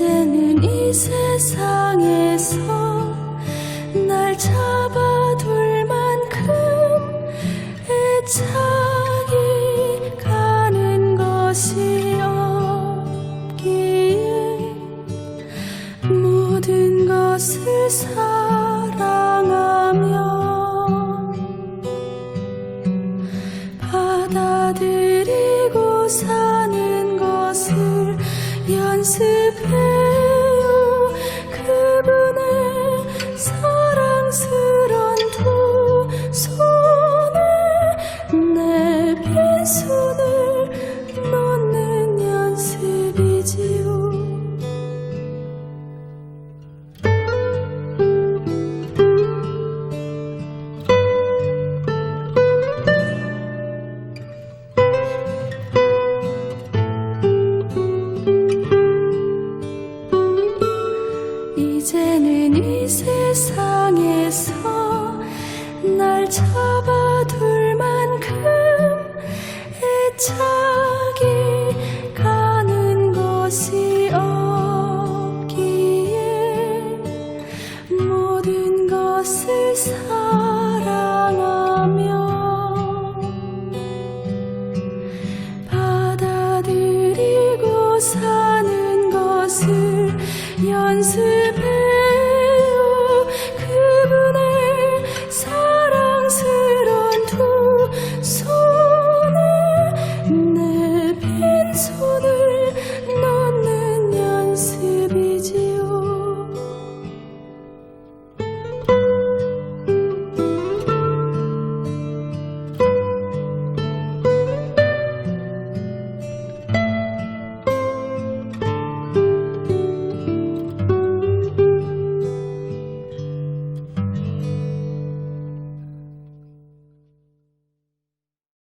이제는 이 세상에서 날 잡아둘 만큼 애착이 가는 것이 없기에 모든 것을 사랑하며 받아들이고 사는 것을 연습해 손을 놓는 연습이지요. 이제는 이 세상에서 날 잡아 받아들